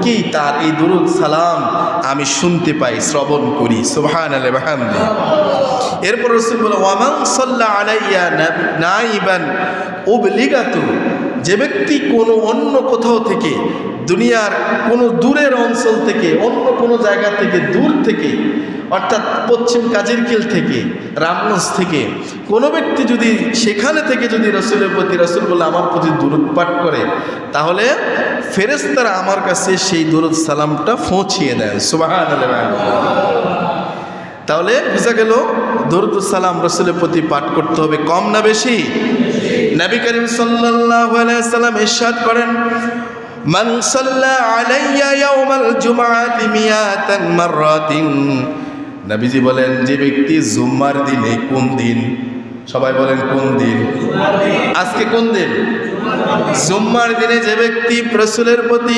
থেকেই তার এই দুরুদ সালাম আমি শুনতে পাই, শ্রবণ করি। সুবহান আলহামদি এরপর রসুল বলল ওয়ামান সাল্লাহ আলাইয়া নাইবান উবলিগাতু যে ব্যক্তি কোনো অন্য কোথাও থেকে, দুনিয়ার কোনো দূরের অঞ্চল থেকে, অন্য কোনো জায়গা থেকে, দূর থেকে, অর্থাৎ পশ্চিম কাজিরকিল থেকে, রামগঞ্জ থেকে, কোনো ব্যক্তি যদি সেখানে থেকে যদি রসুলের প্রতি, রসুল বলে আমার প্রতি দূরত পাঠ করে, তাহলে ফেরেস্তারা আমার কাছে সেই দূরত সালামটা পৌঁছিয়ে দেন। সুবাহ তাহলে বোঝা গেল, দরুদ সালাম রসুলের প্রতি পাঠ করতে হবে কম না বেশি। নবী করিম সাল্লাল্লাহু আলাইহি সাল্লাম ইরশাদ করেন, মান সাল্লা আলাইয়া ইয়াউমাল জুমআতি মিয়াতান মাররাতিন। নবীজি বলেন, যে ব্যক্তি জুম্মার দিনে কোন দিন, সবাই বলেন কোন দিন? আজকে কোন দিন? জুম্মার দিনে যে ব্যক্তি রসুলের প্রতি